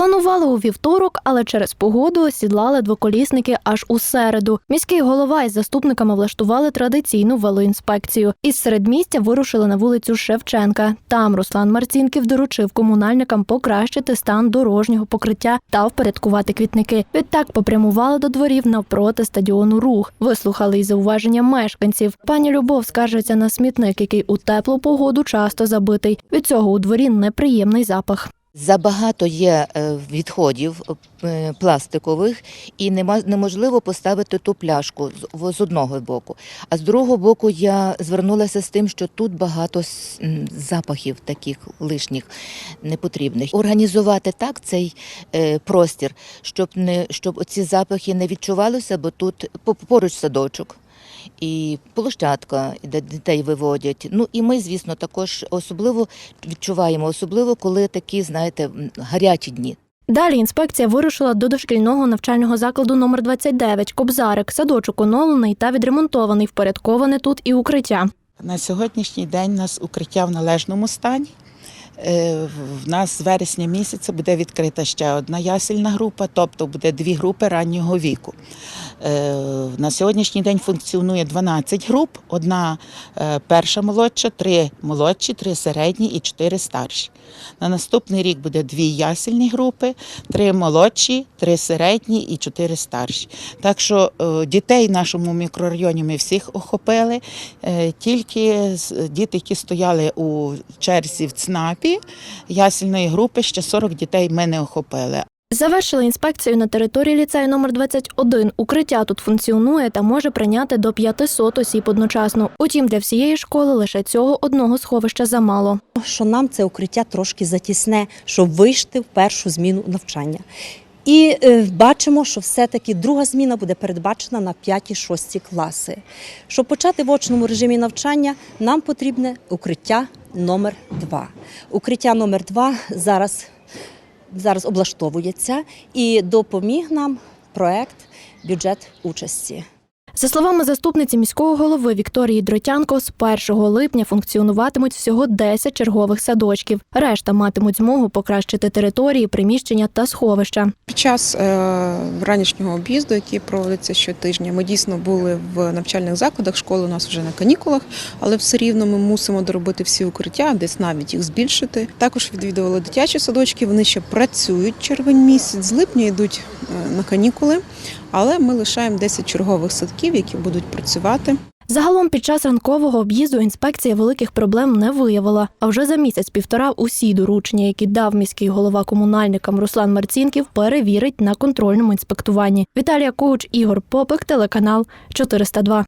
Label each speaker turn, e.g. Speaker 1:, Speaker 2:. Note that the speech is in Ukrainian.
Speaker 1: Планували у вівторок, але через погоду осідлали двоколісники аж у середу. Міський голова із заступниками влаштували традиційну велоінспекцію. Із середмістя вирушили на вулицю Шевченка. Там Руслан Марцінків доручив комунальникам покращити стан дорожнього покриття та впорядкувати квітники. Відтак попрямували до дворів навпроти стадіону Рух. Вислухали й зауваження мешканців. Пані Любов скаржиться на смітник, який у теплу погоду часто забитий. Від цього у дворі неприємний запах.
Speaker 2: Забагато є е, відходів е, пластикових, і неможливо поставити ту пляшку з- одного боку. А з другого боку я звернулася з тим, що тут багато запахів таких лишніх непотрібних. Організувати так цей е, простір, щоб не щоб ці запахи не відчувалися, бо тут по- поруч садочок. І площадка, де дітей виводять. Ну і ми, звісно, також особливо відчуваємо, особливо коли такі, знаєте, гарячі дні.
Speaker 1: Далі інспекція вирушила до дошкільного навчального закладу номер 29 Кобзарик. Садочок оновлений та відремонтований, впорядковане тут і укриття.
Speaker 3: На сьогоднішній день у нас укриття в належному стані. Е, В нас з вересня місяця буде відкрита ще одна ясельна група, тобто буде дві групи раннього віку. Е, На сьогоднішній день функціонує 12 груп: одна е, перша молодша, три молодші, три середні і чотири старші. На наступний рік буде дві ясельні групи, три молодші, три середні і чотири старші. Так що е, дітей в нашому мікрорайоні ми всіх охопили. Тільки діти, які стояли у черзі в ЦНАПі ясельної групи, ще 40 дітей ми не охопили.
Speaker 1: Завершили інспекцію на території ліцею номер 21. Укриття тут функціонує та може прийняти до 500 осіб одночасно. Утім, для всієї школи лише цього одного сховища замало.
Speaker 4: що нам це укриття трошки затісне, щоб вийти в першу зміну навчання. І е, бачимо, що все-таки друга зміна буде передбачена на 5-6 класи. Щоб почати в очному режимі навчання, нам потрібне укриття номер 2. Укриття номер 2 зараз, зараз облаштовується і допоміг нам проект бюджет участі.
Speaker 1: За словами заступниці міського голови Вікторії Дротянко, з 1 липня функціонуватимуть всього 10 чергових садочків. Решта матимуть змогу покращити території, приміщення та сховища.
Speaker 5: Під час е, ранішнього об'їзду, який проводиться щотижня, ми дійсно були в навчальних закладах. Школи у нас вже на канікулах, але все рівно ми мусимо доробити всі укриття, десь навіть їх збільшити. Також відвідували дитячі садочки. Вони ще працюють червень місяць. З липня йдуть на канікули, але ми лишаємо 10 чергових садків, які будуть працювати.
Speaker 1: Загалом під час ранкового об'їзду інспекція великих проблем не виявила. А вже за місяць-півтора усі доручення, які дав міський голова комунальникам Руслан Марцінків, перевірить на контрольному інспектуванні. Віталія Коуч, Ігор Попик, телеканал 402.